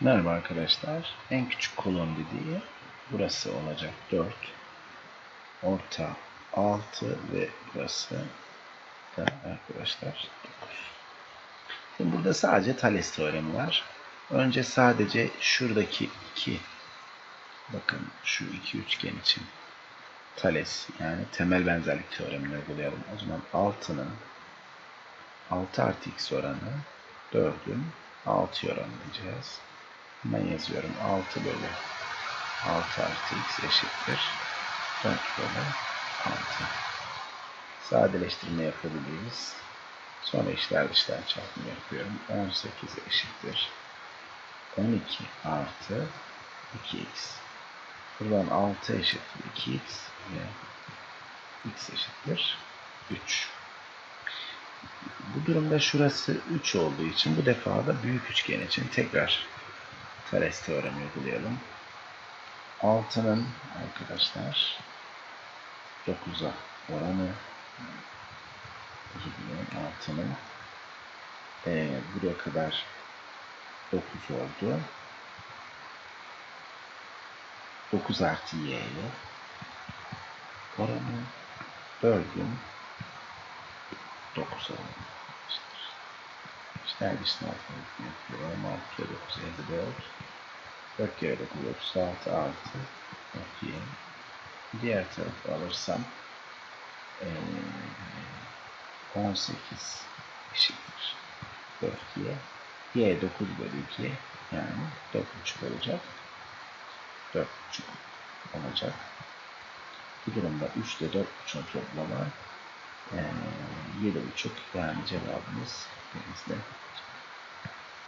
Merhaba arkadaşlar. En küçük kolon dediği burası olacak 4. Orta 6 ve burası da arkadaşlar 9. Şimdi burada sadece Thales teoremi var. Önce sadece şuradaki iki bakın şu iki üçgen için Thales yani temel benzerlik teoremini uygulayalım. O zaman 6'nın 6 artı x oranı 4'ün 6 oranı diyeceğiz. Hemen yazıyorum. 6 bölü 6 artı x eşittir. 4 bölü 6. Sadeleştirme yapabiliriz. Sonra içler dışlar çarpımı yapıyorum. 18 eşittir. 12 artı 2x. Buradan 6 eşittir 2x ve x eşittir 3. Bu durumda şurası 3 olduğu için bu defa da büyük üçgen için tekrar Thales teoremi uygulayalım. 6'nın arkadaşlar 9'a oranı özür dilerim 6'nın e, buraya kadar 9 oldu. 9 artı y'ye oranı 4'ün 9 oranı. İşler dışına yapıyorum. 6 kere 9 54. 4 kere 9 36 artı 4 y. Diğer tarafı alırsam ee, 18 eşittir. 4 y. y 9 bölü 2 yani 4,5 olacak. 4,5 olacak. Bu durumda 3 ile 4,5'un toplamı ee, 7,5 yani cevabımız denizde